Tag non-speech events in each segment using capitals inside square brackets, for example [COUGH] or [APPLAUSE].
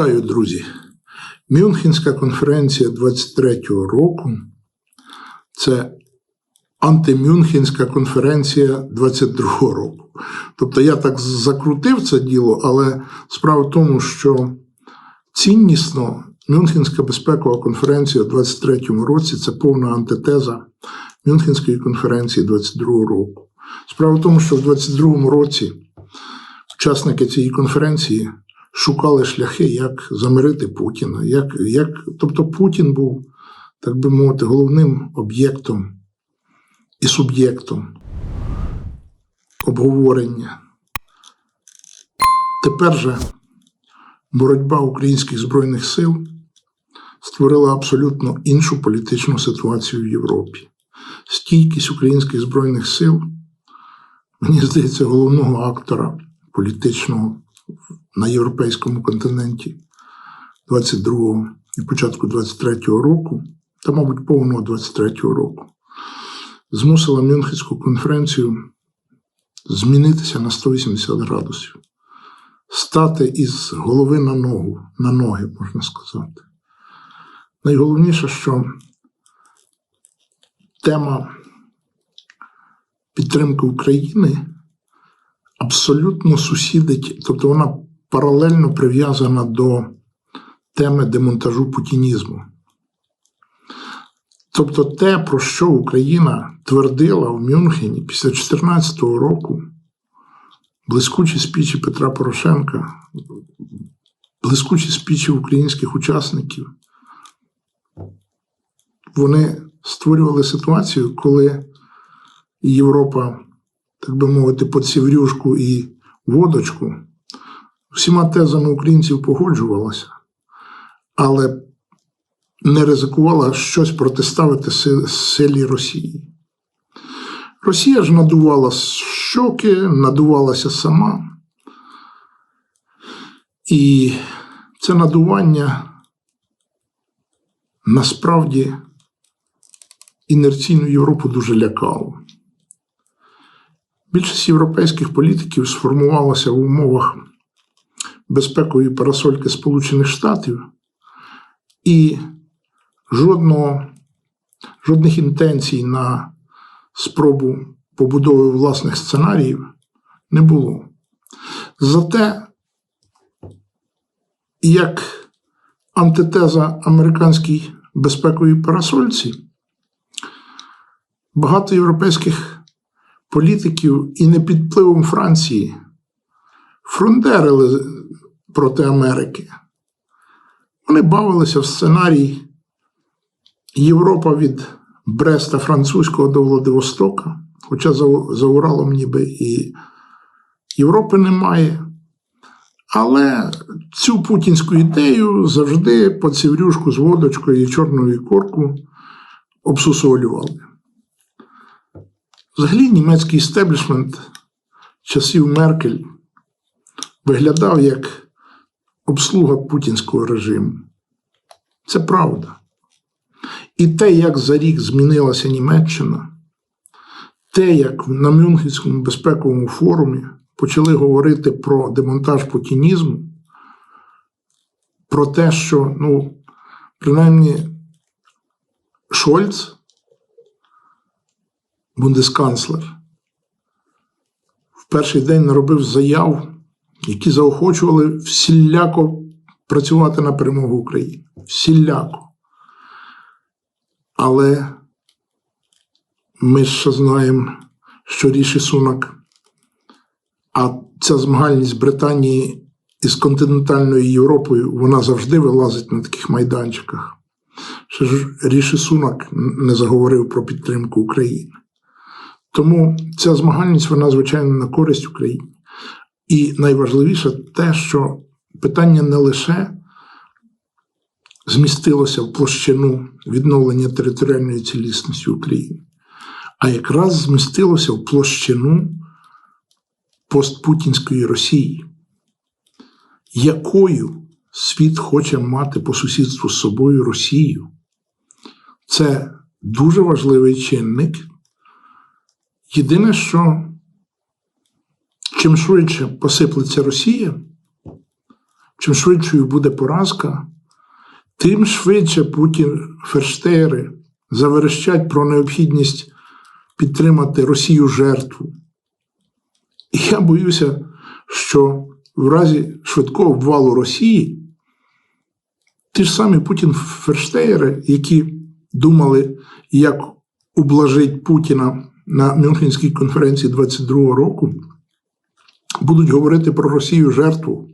Вітаю, друзі! Мюнхенська конференція 23-го року це антимюнхенська конференція 22-го року. Тобто я так закрутив це діло, але справа в тому, що ціннісно Мюнхенська безпекова конференція у 23-му році це повна антитеза Мюнхенської конференції 22-го року. Справа в тому, що в 22-му році учасники цієї конференції шукали шляхи, як замирити Путіна. Як, як, Тобто Путін був, так би мовити, головним об'єктом і суб'єктом обговорення. Тепер же боротьба українських Збройних сил створила абсолютно іншу політичну ситуацію в Європі. Стійкість українських Збройних сил, мені здається, головного актора політичного на європейському континенті 22-го і початку 23-го року, та, мабуть, повного 23-го року, змусила Мюнхенську конференцію змінитися на 180 градусів, стати із голови на ногу, на ноги, можна сказати. Найголовніше, що тема підтримки України абсолютно сусідить, тобто вона паралельно прив'язана до теми демонтажу путінізму. Тобто те, про що Україна твердила в Мюнхені після 2014 року, блискучі спічі Петра Порошенка, блискучі спічі українських учасників, вони створювали ситуацію, коли Європа, так би мовити, по ціврюшку і водочку всіма тезами українців погоджувалася, але не ризикувала щось протиставити силі Росії. Росія ж надувала щоки, надувалася сама. І це надування насправді інерційну Європу дуже лякало. Більшість європейських політиків сформувалася в умовах безпекової парасольки Сполучених Штатів, і жодного, жодних інтенцій на спробу побудови власних сценаріїв не було. Зате, як антитеза американській безпековій парасольці, багато європейських політиків і не під впливом Франції фронтерили проти Америки. Вони бавилися в сценарій Європа від Бреста Французького до Владивостока, хоча за, Уралом ніби і Європи немає. Але цю путінську ідею завжди по ціврюшку з водочкою і чорною корку обсусолювали. Взагалі, німецький істеблішмент часів Меркель виглядав як обслуга путінського режиму. Це правда. І те, як за рік змінилася Німеччина, те, як на Мюнхенському безпековому форумі почали говорити про демонтаж путінізму, про те, що, ну, принаймні, Шольц, бундесканцлер, в перший день наробив заяв які заохочували всіляко працювати на перемогу України. Всіляко. Але ми ще знаємо, що Ріші Сунак, а ця змагальність Британії із континентальною Європою, вона завжди вилазить на таких майданчиках. Ще ж Ріші Сунак не заговорив про підтримку України. Тому ця змагальність, вона, звичайно, на користь Україні. І найважливіше те, що питання не лише змістилося в площину відновлення територіальної цілісності України, а якраз змістилося в площину постпутінської Росії, якою світ хоче мати по сусідству з собою Росію. Це дуже важливий чинник. Єдине, що чим швидше посиплеться Росія, чим швидшою буде поразка, тим швидше Путін ферштейри заверещать про необхідність підтримати Росію жертву. І я боюся, що в разі швидкого обвалу Росії ті ж самі Путін ферштейри, які думали, як ублажить Путіна на Мюнхенській конференції 22-го року, будуть говорити про Росію жертву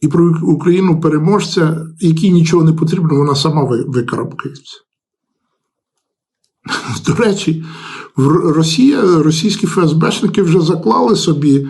і про Україну переможця, якій нічого не потрібно, вона сама ви- викарабкається. [LAUGHS] До речі, Росія, російські ФСБшники вже заклали собі,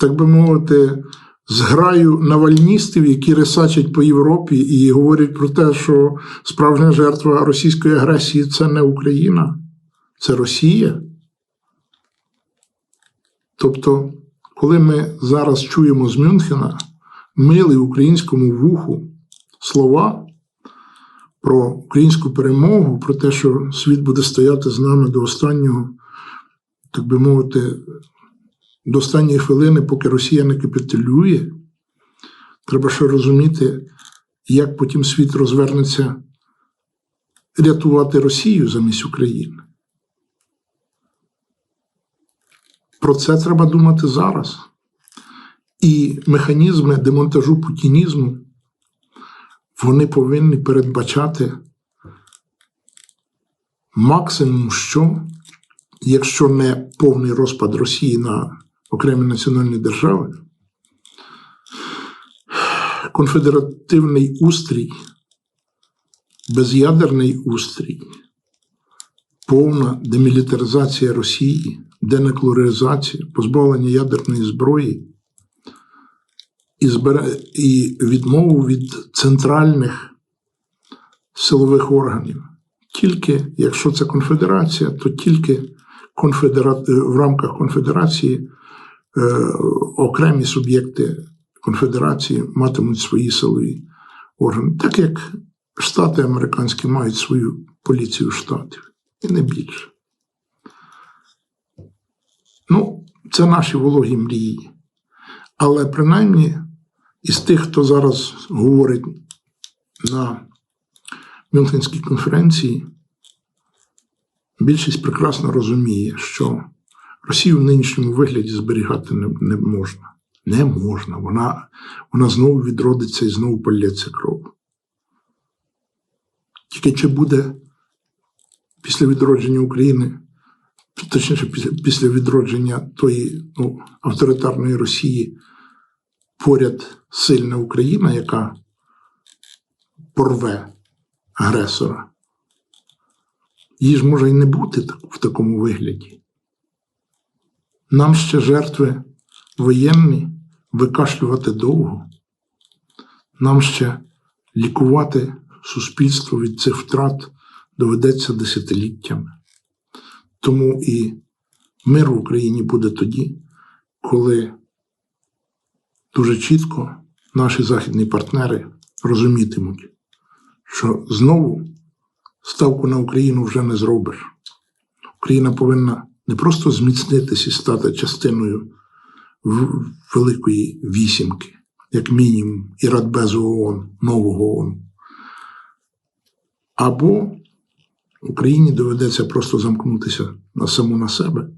так би мовити, зграю навальністів, які рисачать по Європі і говорять про те, що справжня жертва російської агресії це не Україна, це Росія. Тобто, коли ми зараз чуємо з Мюнхена милий українському вуху слова про українську перемогу, про те, що світ буде стояти з нами до останнього, так би мовити, до останньої хвилини, поки Росія не капітулює, треба ще розуміти, як потім світ розвернеться рятувати Росію замість України. Про це треба думати зараз. І механізми демонтажу путінізму вони повинні передбачати максимум, що, якщо не повний розпад Росії на окремі національні держави, конфедеративний устрій, без'ядерний устрій, повна демілітаризація Росії, денуклеаризація, позбавлення ядерної зброї і, і відмову від центральних силових органів. Тільки якщо це конфедерація, то тільки конфедера... в рамках конфедерації е, окремі суб'єкти конфедерації матимуть свої силові органи, так як Штати американські мають свою поліцію штатів, і не більше. Ну, це наші вологі мрії. Але принаймні із тих, хто зараз говорить на Мюнхенській конференції, більшість прекрасно розуміє, що Росію в нинішньому вигляді зберігати не, не можна. Не можна. Вона, вона знову відродиться і знову полється кров. Тільки чи буде після відродження України, точніше, після, відродження тої ну, авторитарної Росії поряд сильна Україна, яка порве агресора. Її ж може і не бути в такому вигляді. Нам ще жертви воєнні викашлювати довго. Нам ще лікувати суспільство від цих втрат доведеться десятиліттями. Тому і мир в Україні буде тоді, коли дуже чітко наші західні партнери розумітимуть, що знову ставку на Україну вже не зробиш. Україна повинна не просто зміцнитися і стати частиною Великої вісімки, як мінімум, і Радбезу ООН, нового ООН. Або Україні доведеться просто замкнутися на саму на себе,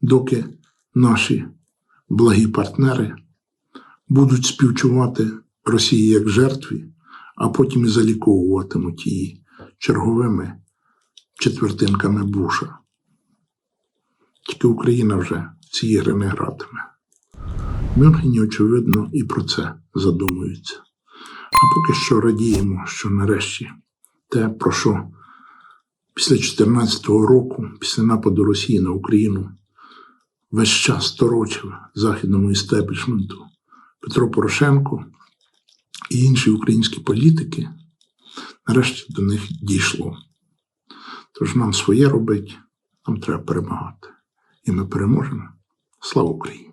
доки наші благі партнери будуть співчувати Росії як жертві, а потім і заліковуватимуть її черговими четвертинками Буша. Тільки Україна вже ці ігри не гратиме. В Мюнхені, очевидно, і про це задумуються. А поки що радіємо, що нарешті те, про що після 2014 року, після нападу Росії на Україну, весь час торочив західному істеблішменту Петро Порошенко і інші українські політики, нарешті до них дійшло. Тож нам своє робить, нам треба перемагати. І ми переможемо. Слава Україні!